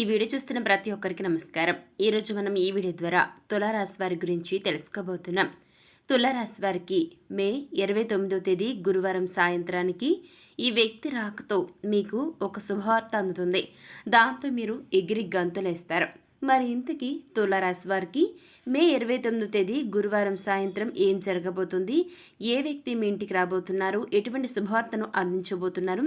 ఈ వీడియో చూస్తున్న ప్రతి ఒక్కరికి నమస్కారం. ఈరోజు మనం ఈ వీడియో ద్వారా తులారాశి వారి గురించి తెలుసుకోబోతున్నాం. తులారాశి వారికి మే ఇరవై తొమ్మిదో తేదీ గురువారం సాయంత్రానికి ఈ వ్యక్తి రాకతో మీకు ఒక శుభవార్త అందుతుంది. దాంతో మీరు ఎగిరి గంతులేస్తారు. మరి ఇంతకీ తులారాశి వారికి మే ఇరవై తొమ్మిదో తేదీ గురువారం సాయంత్రం ఏం జరగబోతుంది? ఏ వ్యక్తి మీ ఇంటికి రాబోతున్నారు? ఎటువంటి శుభవార్తను అందించబోతున్నారు?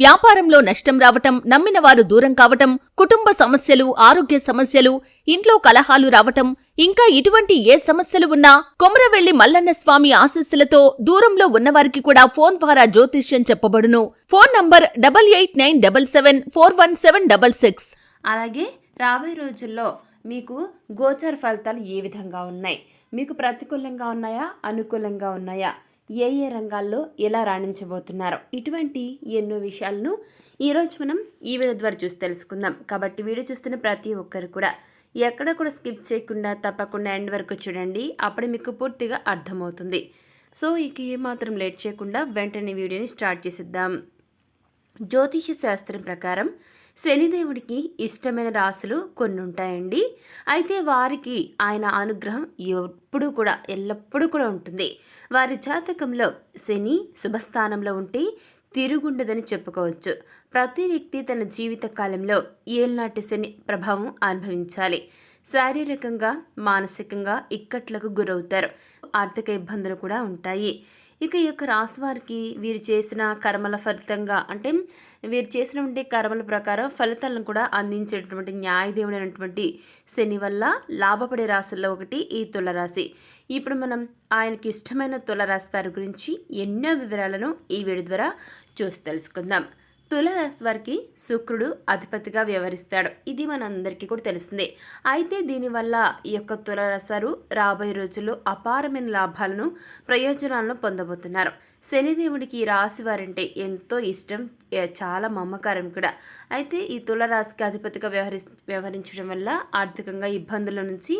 వ్యాపారంలో నష్టం రావటం నమ్మిన వారు దూరం కావటం కుటుంబ సమస్యలు ఆరోగ్య సమస్యలు ఇంట్లో కలహాలు రావటం ఇంకా ఇటువంటి ఏ సమస్యలు ఉన్నా కొమరవెల్లి మల్లన్న స్వామి ఆశస్సులతో దూరంలో ఉన్నవారికి కూడా ఫోన్ ద్వారా జ్యోతిష్యం చెప్పబడును. Phone number double eight nine double seven four one seven double six. అలాగే రాబోయే రోజుల్లో మీకు గోచర ఫలితాలు ఏ విధంగా ఉన్నాయి? మీకు ప్రతికూలంగా ఉన్నాయా? అనుకూలంగా ఉన్నాయా? ఏ ఏ రంగాల్లో ఎలా రాణించబోతున్నారు? ఇటువంటి ఎన్నో విషయాలను ఈరోజు మనం ఈ వీడియో ద్వారా చూసి తెలుసుకుందాం. కాబట్టి వీడియో చూస్తున్న ప్రతి ఒక్కరు కూడా ఎక్కడ కూడా స్కిప్ చేయకుండా తప్పకుండా ఎండ్ వరకు చూడండి. అప్పుడే మీకు పూర్తిగా అర్థమవుతుంది. సో ఇక ఏమాత్రం లేట్ చేయకుండా వెంటనే వీడియోని స్టార్ట్ చేసిద్దాం. జ్యోతిష శాస్త్రం ప్రకారం శనిదేవుడికి ఇష్టమైన రాసులు కొన్ని ఉంటాయండి అయితే వారికి ఆయన అనుగ్రహం ఎప్పుడూ కూడా ఎల్లప్పుడూ కూడా ఉంటుంది. వారి జాతకంలో శని శుభస్థానంలో ఉంటే తిరుగుండదని చెప్పుకోవచ్చు. ప్రతి వ్యక్తి తన జీవిత కాలంలో ఏళ్నాటి శని ప్రభావం అనుభవించాలి. శారీరకంగా మానసికంగా ఇక్కట్లకు గురవుతారు. ఆర్థిక ఇబ్బందులు కూడా ఉంటాయి. ఇక ఈ యొక్క రాశి వారికి వీరు చేసిన కర్మల ఫలితంగా అంటే వీరు చేసినటువంటి కర్మల ప్రకారం ఫలితాలను కూడా అందించేటటువంటి న్యాయదేవుడు అయినటువంటి శని వల్ల లాభపడే రాశుల్లో ఒకటి ఈ తులరాశి. ఇప్పుడు మనం ఆయనకి ఇష్టమైన తులరాశి వారి గురించి ఎన్నో వివరాలను ఈ వీడియో ద్వారా చూసి తెలుసుకుందాం. తులరాశి వారికి శుక్రుడు అధిపతిగా వ్యవహరిస్తాడు. ఇది మనందరికీ కూడా తెలిసిందే. అయితే దీనివల్ల ఈ యొక్క తులరాశి వారు రాబోయే రోజుల్లో అపారమైన లాభాలను ప్రయోజనాలను పొందబోతున్నారు. శనిదేవుడికి ఈ రాశి వారంటే ఎంతో ఇష్టం చాలా మమకారం కూడా. అయితే ఈ తులరాశికి అధిపతిగా వ్యవహరి వ్యవహరించడం వల్ల ఆర్థికంగా ఇబ్బందుల నుంచి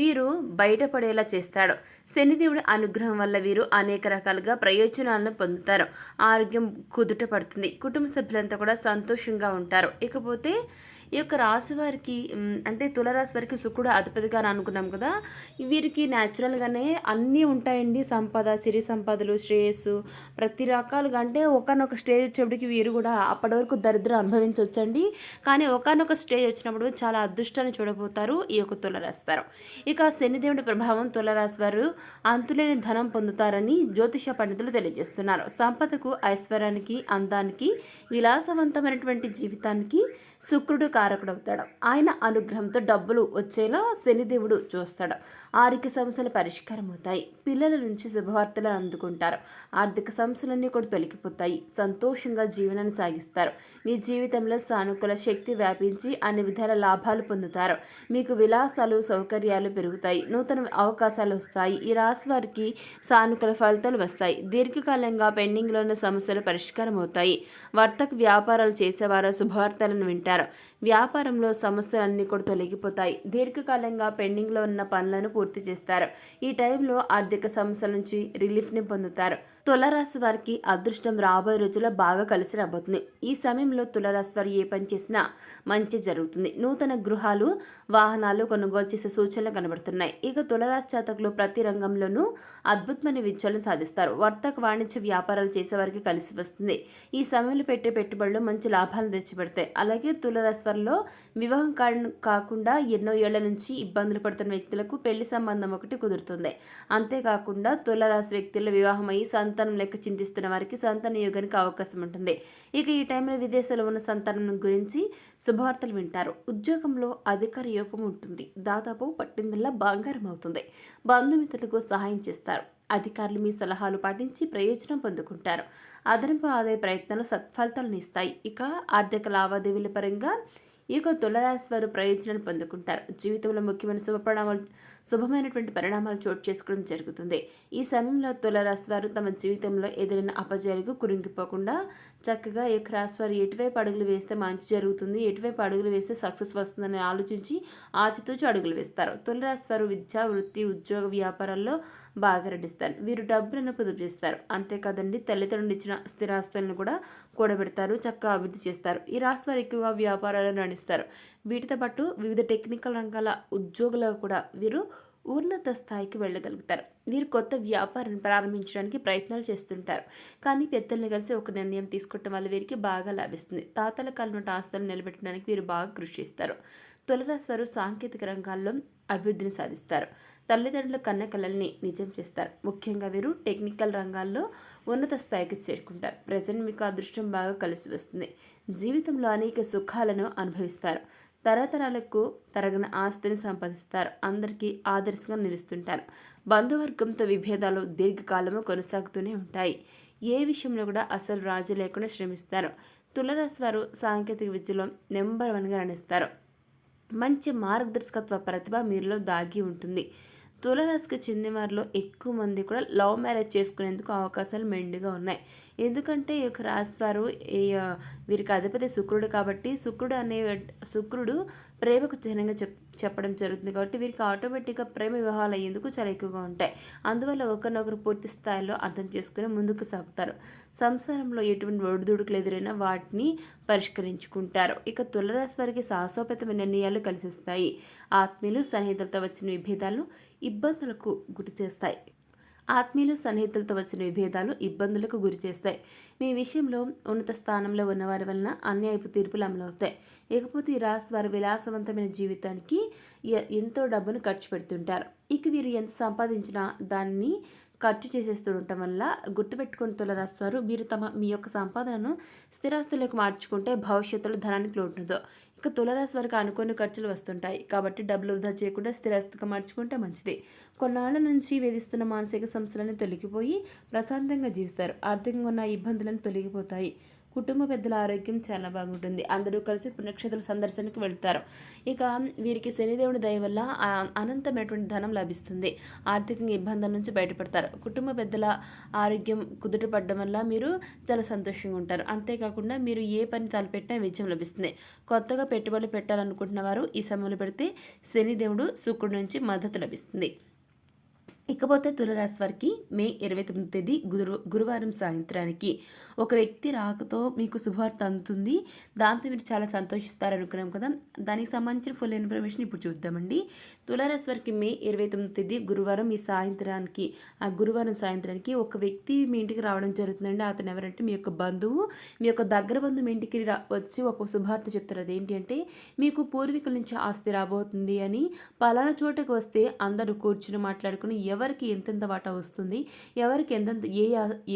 వీరు బయటపడేలా చేస్తాడు. శనిదేవుడి అనుగ్రహం వల్ల వీరు అనేక రకాలుగా ప్రయోజనాలను పొందుతారు. ఆరోగ్యం కుదుట పడుతుంది. కుటుంబ సభ్యులంతా కూడా సంతోషంగా ఉంటారు. ఇకపోతే ఈ యొక్క రాశి వారికి అంటే తులరాశి వారికి శుక్రుడు అధిపతిగా అని అనుకున్నాం కదా వీరికి న్యాచురల్గానే అన్నీ ఉంటాయండి. సంపద సిరి సంపదలు శ్రేయస్సు ప్రతి రకాలుగా అంటే ఒకనొక స్టేజ్ వచ్చేప్పటికి వీరు కూడా అప్పటి వరకు దరిద్రం అనుభవించవచ్చండి కానీ ఒకనొక స్టేజ్ వచ్చినప్పుడు చాలా అదృష్టాన్ని చూడబోతారు ఈ యొక్క తులరాశి వారు. ఇక శనిదేవుడి ప్రభావం తులరాశి వారు అంతులేని ధనం పొందుతారని జ్యోతిష పండితులు తెలియజేస్తున్నారు. సంపదకు ఐశ్వర్యానికి అందానికి విలాసవంతమైనటువంటి జీవితానికి శుక్రుడు కారకుడవుతాడు. ఆయన అనుగ్రహంతో డబ్బులు వచ్చేలా శనిదేవుడు చూస్తాడు. ఆర్థిక సమస్యలు పరిష్కారం అవుతాయి పిల్లల నుంచి శుభవార్తలు అందుకుంటారు. ఆర్థిక సమస్యలన్నీ కూడా తొలగిపోతాయి. సంతోషంగా జీవనాన్ని సాగిస్తారు. మీ జీవితంలో సానుకూల శక్తి వ్యాపించి అన్ని విధాల లాభాలు పొందుతారు. మీకు విలాసాలు సౌకర్యాలు పెరుగుతాయి. నూతన అవకాశాలు వస్తాయి. ఈ రాశి వారికి సానుకూల ఫలితాలు వస్తాయి. దీర్ఘకాలంగా పెండింగ్లో ఉన్న సమస్యలు పరిష్కారం అవుతాయి వర్తక వ్యాపారాలు చేసేవారు శుభవార్తలను వింటారు. వ్యాపారంలో సమస్యలన్నీ కూడా తొలగిపోతాయి. దీర్ఘకాలంగా పెండింగ్లో ఉన్న పనులను పూర్తి చేస్తారు. ఈ టైంలో ఆర్థిక సమస్యల నుంచి రిలీఫ్ని పొందుతారు. తులరాశి వారికి అదృష్టం రాబోయే రోజుల్లో బాగా కలిసి రాబోతుంది. ఈ సమయంలో తులరాశి వారు ఏ పని చేసినా మంచి జరుగుతుంది. నూతన గృహాలు వాహనాలు కొనుగోలు చేసే సూచనలు కనబడుతున్నాయి. ఇక తులరాశి జాతకులు ప్రతి రంగంలోనూ అద్భుతమైన విజయాలను సాధిస్తారు. వర్తక వాణిజ్య వ్యాపారాలు చేసేవారికి కలిసి వస్తుంది. ఈ సమయంలో పెట్టే పెట్టుబడులు మంచి లాభాలను తెచ్చిపెడతాయి. అలాగే తులరాశి వారిలో వివాహం కారణం కాకుండా ఎన్నో ఏళ్ళ నుంచి ఇబ్బందులు పడుతున్న వ్యక్తులకు పెళ్ళి సంబంధం ఒకటి కుదురుతుంది. అంతేకాకుండా తులరాశి వ్యక్తుల వివాహం అయ్యి సంతానం లెక్క చింతిస్తున్న వారికి సంతాన యోగానికి అవకాశం ఉంటుంది. ఇక ఈ టైంలో విదేశాల్లో ఉన్న సంతానం గురించి శుభవార్తలు వింటారు. ఉద్యోగంలో అధికార యోగం ఉంటుంది. దాదాపు పట్టిందల్లా బంగారం అవుతుంది. బంధుమిత్రులకు సహాయం చేస్తారు. అధికారులు మీ సలహాలు పాటించి ప్రయోజనం పొందుకుంటారు. అదనపు ఆదాయ ప్రయత్నాలు సత్ఫలితాలను ఇస్తాయి. ఇక ఆర్థిక లావాదేవీల పరంగా ఈ యొక్క తులరాశి వారు ప్రయోజనాలు పొందుకుంటారు. జీవితంలో ముఖ్యమైన శుభపరిణామాలు శుభమైనటువంటి పరిణామాలు చోటు చేసుకోవడం జరుగుతుంది. ఈ సమయంలో తులరాశి వారు తమ జీవితంలో ఎదురైన అపజయాలకు కురింగిపోకుండా చక్కగా ఈ యొక్క రాశి వారు ఎటువైపు అడుగులు వేస్తే మంచి జరుగుతుంది ఎటువైపు అడుగులు వేస్తే సక్సెస్ వస్తుందని ఆలోచించి ఆచితూచి అడుగులు వేస్తారు. తులరాశి వారు విద్య వృత్తి ఉద్యోగ వ్యాపారాల్లో బాగా రెడ్డిస్తారు. వీరు డబ్బులను పొదుపు చేస్తారు. అంతేకాదండి తల్లిదండ్రులు ఇచ్చిన స్థిరాస్తులను కూడా కూడబెడతారు చక్కగా అభివృద్ధి చేస్తారు. ఈ రాశి వారు ఎక్కువగా వ్యాపారాలను నడిస్తారు వీటితో పాటు వివిధ టెక్నికల్ రంగాల ఉద్యోగులకు కూడా వీరు ఉన్నత స్థాయికి వెళ్ళగలుగుతారు. వీరు కొత్త వ్యాపారాన్ని ప్రారంభించడానికి ప్రయత్నాలు చేస్తుంటారు. కానీ పెద్దల్ని కలిసి ఒక నిర్ణయం తీసుకోవటం వల్ల వీరికి బాగా లాభిస్తుంది. తాతల కాలం ఆస్తులను నిలబెట్టడానికి వీరు బాగా కృషి చేస్తారు. తులరాశివారు సాంకేతిక రంగాల్లో అభివృద్ధిని సాధిస్తారు. తల్లిదండ్రుల కన్న కళల్ని నిజం చేస్తారు. ముఖ్యంగా వీరు టెక్నికల్ రంగాల్లో ఉన్నత స్థాయికి చేరుకుంటారు. ప్రజెంట్ మీకు అదృష్టం బాగా కలిసి వస్తుంది. జీవితంలో అనేక సుఖాలను అనుభవిస్తారు. తరతరాలకు తరగని ఆస్తిని సంపాదిస్తారు. అందరికీ ఆదర్శంగా నిలుస్తుంటారు. బంధువర్గంతో విభేదాలు దీర్ఘకాలము కొనసాగుతూనే ఉంటాయి. ఏ విషయంలో కూడా అసలు రాజీ లేకుండా శ్రమిస్తారు. తులరాశి వారు సాంకేతిక విద్యలో నెంబర్ వన్గా రాణిస్తారు. మంచి మార్గదర్శకత్వ ప్రతిభ మీరులో దాగి ఉంటుంది. తులరాశికి చెందిన వారిలో ఎక్కువ మంది కూడా లవ్ మ్యారేజ్ చేసుకునేందుకు అవకాశాలు మెండుగా ఉన్నాయి. ఎందుకంటే ఈ యొక్క రాశివారు వీరికి అధిపతి శుక్రుడు కాబట్టి శుక్రుడు అనే శుక్రుడు ప్రేమకు చిహ్నంగా చెప్ చెప్పడం జరుగుతుంది కాబట్టి వీరికి ఆటోమేటిక్గా ప్రేమ వివాహాలు అయ్యేందుకు చాలా ఎక్కువగా ఉంటాయి. అందువల్ల ఒకరినొకరు పూర్తి స్థాయిలో అర్థం చేసుకుని ముందుకు సాగుతారు. సంసారంలో ఎటువంటి ఒడిదుడుకులు ఎదురైనా వాటిని పరిష్కరించుకుంటారు. ఇక తులరాశి వారికి సాహసోపేతమైన నిర్ణయాలు కలిసి వస్తాయి. ఆత్మీయులు సన్నిహితులతో వచ్చిన విభేదాలు ఇబ్బందులకు గురి చేస్తాయి. ఆత్మీయులు సన్నిహితులతో వచ్చిన విభేదాలు ఇబ్బందులకు గురి చేస్తాయి. మీ విషయంలో ఉన్నత స్థానంలో ఉన్నవారి వలన అన్యాయపు తీర్పులు అమలవుతాయి ఇకపోతే ఈ రాశి వారు విలాసవంతమైన జీవితానికి ఎంతో డబ్బును ఖర్చు పెడుతుంటారు. ఇక వీరు ఎంత సంపాదించినా దాన్ని ఖర్చు చేసేస్తూ ఉండటం వల్ల గుర్తుపెట్టుకుని తులరాశి వారు మీరు తమ మీ యొక్క సంపాదనను స్థిరాస్తులకు మార్చుకుంటే భవిష్యత్తులో ధనానికి లోటుందో ఇక తులరాశి వారికి అనుకోని ఖర్చులు వస్తుంటాయి. కాబట్టి డబ్బులు వృధా చేయకుండా స్థిరాస్తిగా మార్చుకుంటే మంచిది. కొన్నాళ్ళ నుంచి వేధిస్తున్న మానసిక సమస్యలను తొలగిపోయి ప్రశాంతంగా జీవిస్తారు. ఆర్థికంగా ఉన్న ఇబ్బందులను తొలగిపోతాయి. కుటుంబ పెద్దల ఆరోగ్యం చాలా బాగుంటుంది. అందరూ కలిసి పుణ్యక్షేత్ర సందర్శనకు వెళ్తారు. ఇక వీరికి శనిదేవుడి దయ వల్ల అనంతమైనటువంటి ధనం లభిస్తుంది. ఆర్థికంగా ఇబ్బందుల నుంచి బయటపడతారు. కుటుంబ పెద్దల ఆరోగ్యం కుదుటపడడం వల్ల మీరు చాలా సంతోషంగా ఉంటారు. అంతేకాకుండా మీరు ఏ పని తలపెట్టినా విజయం లభిస్తుంది. కొత్తగా పెట్టుబడులు పెట్టాలనుకుంటున్న వారు ఈ సమయంలో పెడితే శనిదేవుడు శుక్రుడి నుంచి మద్దతు లభిస్తుంది. ఇకపోతే తులరాశి వారికి మే ఇరవై తొమ్మిది తేదీ గురు గురువారం సాయంత్రానికి. ఒక వ్యక్తి రాకతో మీకు శుభవార్త అందుతుంది. దాంతో మీరు చాలా సంతోషిస్తారు అనుకున్నాం కదా. దానికి సంబంధించిన ఫుల్ ఇన్ఫర్మేషన్ ఇప్పుడు చూద్దామండి. తులారాశి వారికి మే ఇరవై తొమ్మిది తేదీ గురువారం ఈ సాయంత్రానికి ఆ గురువారం సాయంత్రానికి ఒక వ్యక్తి మీ ఇంటికి రావడం జరుగుతుందండి. అతను ఎవరంటే మీ యొక్క బంధువు. మీ యొక్క దగ్గర బంధువు మీ ఇంటికి రా వచ్చి ఒక శుభార్త చెప్తారు. అదేంటి అంటే మీకు పూర్వీకుల నుంచి ఆస్తి రాబోతుంది అని పలానా చోటకు వస్తే అందరూ కూర్చుని మాట్లాడుకుని ఎవరికి ఎంతెంత వాటా వస్తుంది ఎవరికి ఎంతెంత ఏ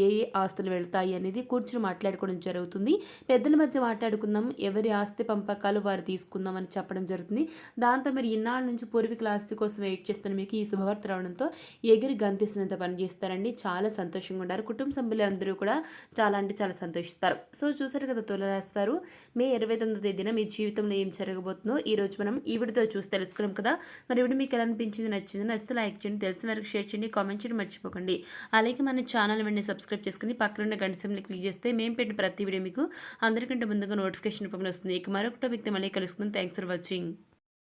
ఏ ఏ ఆస్తులు వెళ్తాయి అనేది కూర్చుని మాట్లాడుకోవడం జరుగుతుంది. పెద్దల మధ్య మాట్లాడుకుందాం. ఎవరి ఆస్తి పంపకాలు వారు తీసుకుందాం అని చెప్పడం జరుగుతుంది. దాంతో మీరు ఇన్నాళ్ళ నుంచి పూర్వీకుల ఆస్తి కోసం వెయిట్ చేస్తున్న మీకు ఈ శుభవార్త రావడంతో ఎగిరి గంతిస్తున్నంత పని చేస్తారండి. చాలా సంతోషంగా ఉంటారు కుటుంబ సభ్యులు అందరూ కూడా చాలా అంటే చాలా సంతోషిస్తారు. సో చూసారు కదా తులరాశి వారు మే ఇరవై తొమ్మిదో తేదీన మీ జీవితంలో ఏం జరగబోతుందో ఈ రోజు మనం ఈవిడితో చూసి తెలుసుకున్నాం కదా. మరి వీడియో మీకు ఎలా అనిపించింది నచ్చింది నచ్చితే లైక్ చేయండి తెలిసిన వరకు షేర్ చేయండి కామెంట్ చేయండి మర్చిపోకండి. అలాగే మన ఛానల్ వెంటనే సబ్స్క్రైబ్ చేసుకుని పక్కన ఉన్న గంట క్లిక్ చేస్తే మేము పెట్టిన ప్రతి వీడియో మీకు అందరికంటే ముందుగా నోటిఫికేషన్ రూపంలో వస్తుంది. ఇక మరొక టాపిక్తో మళ్ళీ కలుసుకుందాం. Thanks for watching